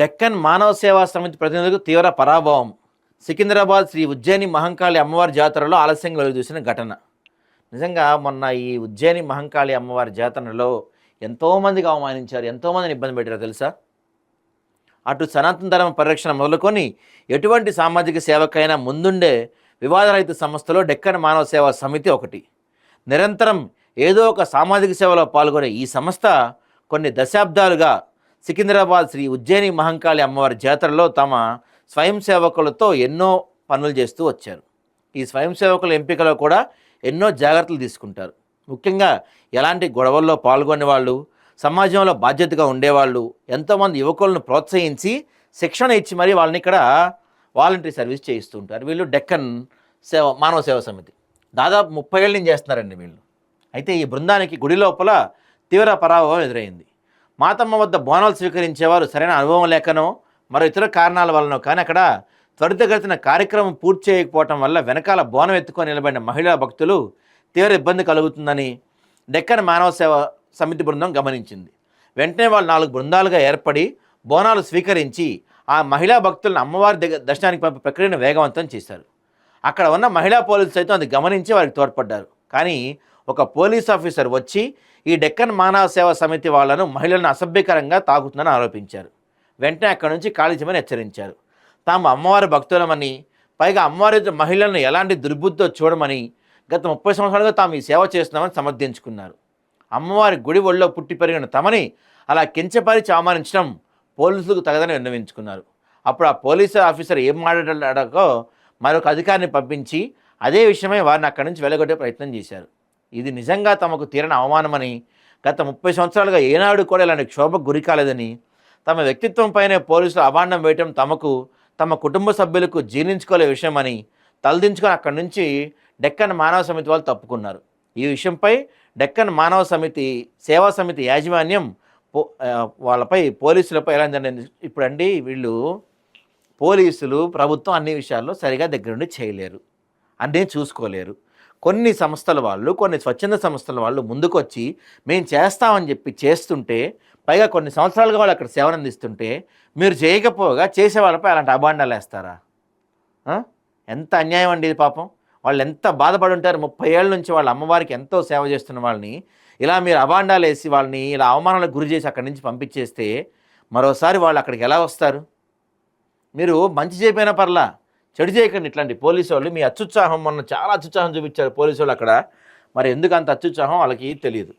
డెక్కన్ మానవ సేవా సమితి ప్రతినిధులకు తీవ్ర పరాభవం. సికింద్రాబాద్ శ్రీ ఉజ్జయిని మహంకాళి అమ్మవారి జాతరలో ఆలస్యంగా వెలుగుచూసిన ఘటన. నిజంగా మొన్న ఈ ఉజ్జయిని మహంకాళి అమ్మవారి జాతరలో ఎంతోమందికి అవమానించారు ఎంతోమందిని ఇబ్బంది పెట్టారు తెలుసా? అటు సనాతన ధర్మ పరిరక్షణ మొదలుకొని ఎటువంటి సామాజిక సేవకైనా ముందుండే వివాదరహిత సంస్థలో డెక్కన్ మానవ సేవా సమితి ఒకటి. నిరంతరం ఏదో ఒక సామాజిక సేవలో పాల్గొనే ఈ సంస్థ కొన్ని దశాబ్దాలుగా సికింద్రాబాద్ శ్రీ ఉజ్జయిని మహంకాళి అమ్మవారి జాతరలో తమ స్వయం సేవకులతో ఎన్నో పనులు చేస్తూ వచ్చారు. ఈ స్వయం సేవకుల ఎంపికలో కూడా ఎన్నో జాగ్రత్తలు తీసుకుంటారు. ముఖ్యంగా ఎలాంటి గొడవల్లో పాల్గొనే వాళ్ళు సమాజంలో బాధ్యతగా ఉండేవాళ్ళు ఎంతోమంది యువకులను ప్రోత్సహించి శిక్షణ ఇచ్చి మరి వాళ్ళని ఇక్కడ వాలంటరీ సర్వీస్ చేయిస్తూ ఉంటారు వీళ్ళు డెక్కన్ సేవ మానవ సేవ సమితి. దాదాపు ముప్పై ఏళ్ళ నుంచి చేస్తున్నారండి వీళ్ళు. అయితే ఈ బృందానికి గుడి లోపల తీవ్ర పరాభవం ఎదురైంది. మాతమ్మ వద్ద బోనాలు స్వీకరించేవారు సరైన అనుభవం లేకనో మరో ఇతర కారణాల వలనో కానీ అక్కడ త్వరితగతిన కార్యక్రమం పూర్తి చేయకపోవటం వల్ల వెనకాల బోనం ఎత్తుకొని నిలబడిన మహిళా భక్తులు తీవ్ర ఇబ్బంది కలుగుతుందని డెక్కన్ మానవ సేవ సమితి బృందం గమనించింది. వెంటనే వాళ్ళు నాలుగు బృందాలుగా ఏర్పడి బోనాలు స్వీకరించి ఆ మహిళా భక్తులను అమ్మవారి దగ్గర దర్శనానికి పంపే ప్రక్రియను వేగవంతం చేశారు. అక్కడ ఉన్న మహిళా పోలీసులు సైతం అది గమనించి వారికి తోడ్పడ్డారు. కానీ ఒక పోలీస్ ఆఫీసర్ వచ్చి ఈ డెక్కన్ మానవ సేవ సమితి వాళ్ళను మహిళలను అసభ్యకరంగా తాగుతుందని ఆరోపించారు. వెంటనే అక్కడి నుంచి ఖాళీ చేయమని హెచ్చరించారు. తాము అమ్మవారి భక్తులమని పైగా అమ్మవారి మహిళలను ఎలాంటి దుర్బుద్ధితో చూడమని గత ముప్పై సంవత్సరాలుగా తాము ఈ సేవ చేస్తున్నామని సమర్థించుకున్నారు. అమ్మవారి గుడి ఒళ్ళో పుట్టి పెరిగిన తమని అలా కించపరిచి అవమానించడం పోలీసులకు తగదని విన్నవించుకున్నారు. అప్పుడు ఆ పోలీసు ఆఫీసర్ ఏం మాట్లాడాడకో మరొక అధికారిని పంపించి అదే విషయమై వారిని అక్కడి నుంచి వెలగొట్టే ప్రయత్నం చేశారు. ఇది నిజంగా తమకు తీరని అవమానమని గత ముప్పై సంవత్సరాలుగా ఏనాడు కూడా ఇలాంటి క్షోభకు గురి కాలేదని తమ వ్యక్తిత్వంపైనే పోలీసులు అభాండం వేయటం తమకు తమ కుటుంబ సభ్యులకు జీర్ణించుకోలే విషయమని తలదించుకొని అక్కడి నుంచి డెక్కన్ మానవ సమితి వాళ్ళు తప్పుకున్నారు. ఈ విషయంపై డెక్కన్ మానవ సమితి సేవా సమితి యాజమాన్యం పో వాళ్ళపై పోలీసులపై ఎలా ఇప్పుడండి వీళ్ళు పోలీసులు ప్రభుత్వం అన్ని విషయాల్లో సరిగా దగ్గరుండి చేయలేరు. అన్నీ చూసుకోలేరు. కొన్ని సంస్థల వాళ్ళు కొన్ని స్వచ్ఛంద సంస్థల వాళ్ళు ముందుకొచ్చి మేము చేస్తామని చెప్పి చేస్తుంటే పైగా కొన్ని సంవత్సరాలుగా వాళ్ళు అక్కడ సేవను అందిస్తుంటే మీరు చేయకపోగా చేసే వాళ్ళపై అలాంటి అభాండాలు వేస్తారా? ఎంత అన్యాయం అండి ఇది పాపం. వాళ్ళు ఎంత బాధపడి ఉంటారు. ముప్పై ఏళ్ళ నుంచి వాళ్ళ అమ్మవారికి ఎంతో సేవ చేస్తున్న వాళ్ళని ఇలా మీరు అభాండాలు వేసి వాళ్ళని ఇలా అవమానాలకు గురి చేసి అక్కడి నుంచి పంపించేస్తే మరోసారి వాళ్ళు అక్కడికి ఎలా వస్తారు? మీరు మంచి చేయకపోయినా పర్లా. చెడు చేయకండి ఇట్లాంటి పోలీసు వాళ్ళు. మీ అత్యుత్సాహం మొన్న చాలా అత్యుత్సాహం చూపించారు పోలీసు వాళ్ళు అక్కడ. మరి ఎందుకు అంత అత్యుత్సాహం? వాళ్ళకి తెలియదు.